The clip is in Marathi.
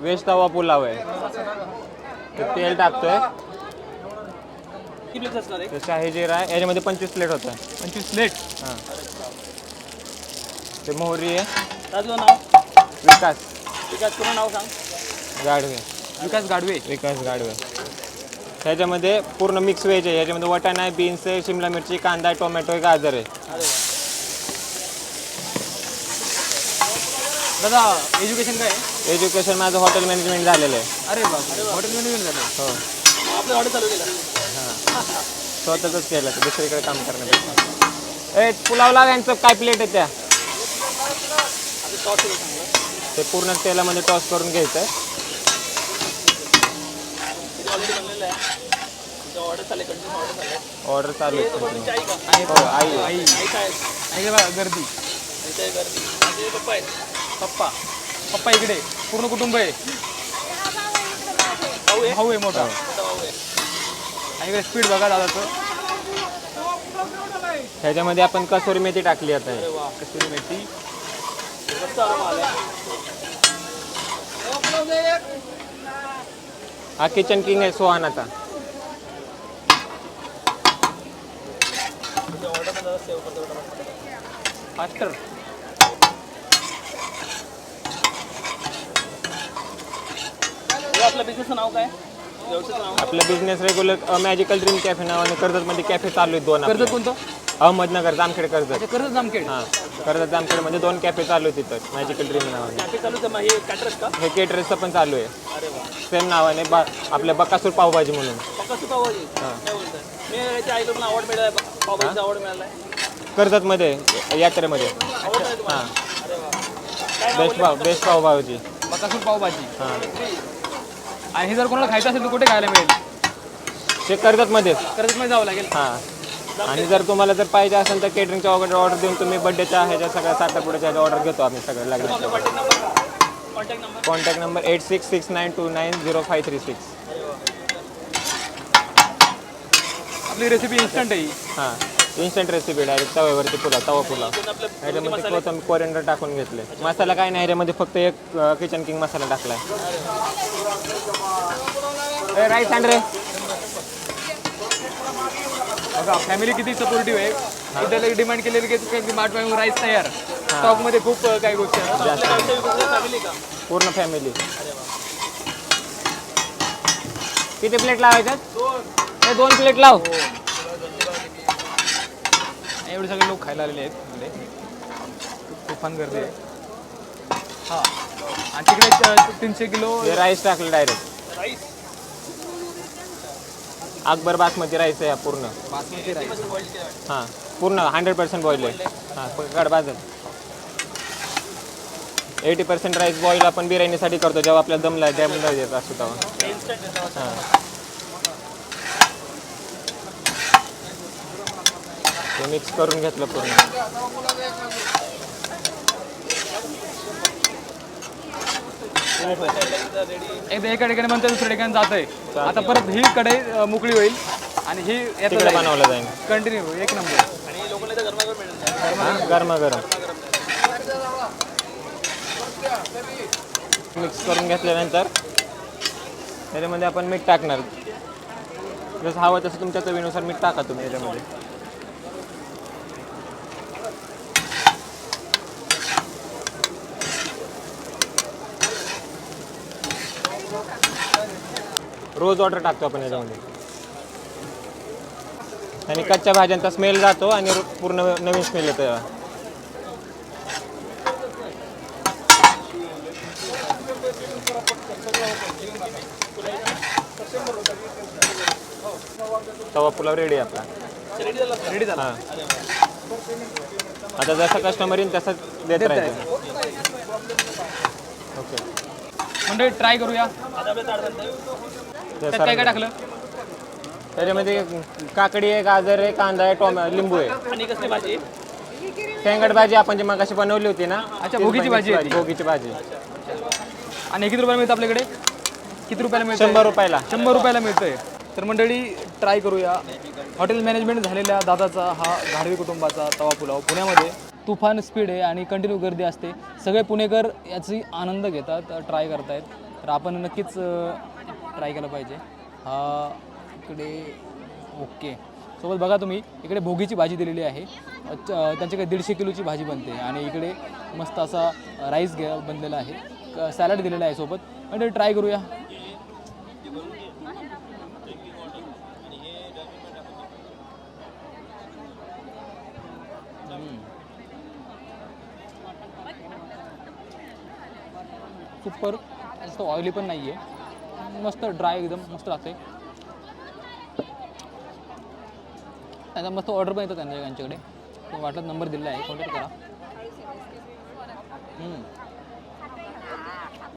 वेज तवा पुलाव आहे ते तेल टाकतोय. किती प्लेट्स असणार आहे? ते शाही जिरा आहे. याच्यामध्ये पंचवीस प्लेट होतं. पंचवीस प्लेट हां. ते मोहरी आहे. नाव? विकास. विकास पूर्ण नाव सांग. गाडवे विकास गाडवे विकास गाडवे ह्याच्यामध्ये पूर्ण मिक्स व्हेज आहे. ह्याच्यामध्ये वटाणा आहे बीन्स आहे शिमला मिरची कांदा आहे टोमॅटो आहे गाजर आहे. अरे वा. दादा एज्युकेशन काय? आहे एज्युकेशन माझं हॉटेल मॅनेजमेंट झालेलं आहे. अरे बाबा हॉटेल मॅनेजमेंट झालं? हो. आपलं हॉटेल चालू केलं. स्वतःच केलं तर दुसरीकडे काम करण्यापेक्षा. ए पुलाव लाग यांचं काय प्लेट आहे त्या? ते पूर्ण तेलामध्ये टॉस करून घ्यायचं. तुमचं ऑर्डर चालू आहे हे. आई का? हो आई आहे. आई. आई काय गर्दी? गर्दी? पप्पा आहेत. पप्पा पप्पा इकडे पूर्ण कुटुंब आहे. भाऊ आहे. मोठा. आणि इकडे स्पीड बघा दादाचं. ह्याच्यामध्ये आपण कसुरी मेथी टाकली आता. हे. कस्तुरी मेथी. हा किचन किंग आहे सेव्ह करतो फास्टर हे आपल्या बिझनेसचं नाव काय? व्यवसायाचं नाव आपलं business regular magical dream cafe नावाने कर्जतमध्ये कॅफे चालू आहेत दोन कर्जत आपले. कोणतं? अहमदनगर जामखेड कर्जत. जामखेड. हां कर्जत जामखेडमध्ये दोन कॅफे चालू आहेत तिथं मॅजिकल ड्रीम नावाने. कॅफे चालू आहे हे कॅटरस का? हे केटरेसचं पण चालू आहे. अरे वा. सेम नावाने बा आपल्या बकासूर पावभाजी म्हणून. पक्का सुद्धा पावभाजी काय बोलताय? मी त्या आईला पण अवॉर्ड मिळाला पावभाजीचा अवॉर्ड मिळाला आहे कर्जतमध्ये यात्रेमध्ये. आहे तुम्हाला? काय नाव बेस्ट पाव बेस्ट पावभाजी. बकासूर पावभाजी. हां. आणि हे जर कोणाला खायचं असेल तर कुठे खायला मिळेल? ते कर्जतमध्येच कर्जतमध्ये जावं लागेल. हां. आणि जर तुम्हाला जर पाहिजे असेल तर केटरिंगच्या वगैरे ऑर्डर देऊन तुम्ही बड्डेच्या ह्याच्या सगळ्या साखरपुड्याच्या ऑर्डर घेतो आम्ही सगळं लागेल contact number contact number contact number eight six six nine two nine zero five three six आपली रेसिपी इन्स्टंट आहे ही. हां. इन्स्टंट रेसिपी डायरेक्ट तव्यावरती पुलाव तवा पुलाव. आपलं ह्याच्यामध्ये कोथंबीर कोरिअंडर टाकून घेतले. मसाला काय नाही ह्याच्यामध्ये फक्त एक किचन किंग मसाला टाकलाय. राईट हँड रे. बघा फॅमिली किती सपोर्टिव्ह आहे. इथे डिमांड केलेली की माठ राईस तयार. स्टॉकमध्ये खूप काही गोष्टी आहेत. फॅमिली पूर्ण फॅमिली किती प्लेट लावायच्यात हे दोन प्लेट लाव. एवढे सगळे लोक खायला आलेले आहेत मध्ये तुफान गर्दी आहे. हां. आणि तिकडे तीनशे किलो राईस टाकलं direct rice Akbar basmati rice आहे हा पूर्ण. बासमती राईस हां पूर्ण हंड्रेड पर्सेंट बॉईल आहे. हां काढ बाजल एटी पर्सेंट राईस बॉईल आपण बिर्याणीसाठी करतो जेव्हा आपल्याला दमला त्यामध्ये देत असतो तेव्हा. हां. ते मिक्स करून घेतलं पूर्ण. एकदा एका ठिकाणी म्हणतं दुसऱ्या ठिकाणी जात आहे आता परत ही कढई मोकळी होईल आणि ही यात बनवलं जाईल. कंटिन्यू एक नंबर. आणि लोकांना इथं गरमागरम मिळेल हां गरमागरम. मिक्स करून घेतल्यानंतर त्याच्यामध्ये आपण मीठ टाकणार. जसं हवं तसं तुमच्या चवीनुसार मीठ टाका तुम्ही याच्यामध्ये रोज ऑर्डर टाकतो आपण याच्यामध्ये. आणि कच्च्या भाज्यांचा स्मेल जातो आणि पूर्ण नवीन स्मेल येतो. तवा पुलाव रेडी आपला. रेडी झाला. आता जसं कस्टमर येईल तसं देत राहायचं. ओके म्हणजे ट्राय करूया. त्यात काय काय टाकलं? त्याच्यामध्ये काकडी आहे गाजर आहे कांदा आहे टोमॅ लिंबू आहे. आणि कसली भाजी? भाजी आपण जी मगाशी बनवली होती ना अच्छा, तीच भोगीची भाजी आहे ती. भोगीची भाजी. आणि हे किती रुपयाला मिळतं आपल्याकडे? किती रुपयाला मिळतं शंभर रुपयाला. शंभर रुपयाला मिळतंय. तर मंडळी ट्राय करूया. हॉटेल मॅनेजमेंट झालेल्या दादाचा हा घाडवी कुटुंबाचा तवा पुलाव. पुण्यामध्ये तुफान स्पीड आहे आणि कंटिन्यू गर्दी असते. सगळे पुणेकर याची आनंद घेतात ट्राय करतायत. तर आपण नक्कीच ट्राय केलं पाहिजे. हा इकडे ओके. सोबत बघा तुम्ही इकडे भोगीची भाजी दिलेली आहे. त्यांच्याकडे दीडशे किलोची भाजी बनते आणि इकडे मस्त असा राईस घ्या बनलेला आहे. सॅलड दिलेला आहे सोबत. आणि ट्राय करूया. सुपर जास्त ऑइली पण नाही आहे मस्त ड्राय एकदम मस्त राहते त्यांना मस्त ऑर्डर पण येतं त्यांच्या त्यांच्याकडे. वाटलं नंबर दिलेला आहे कॉन्टॅक्ट करा.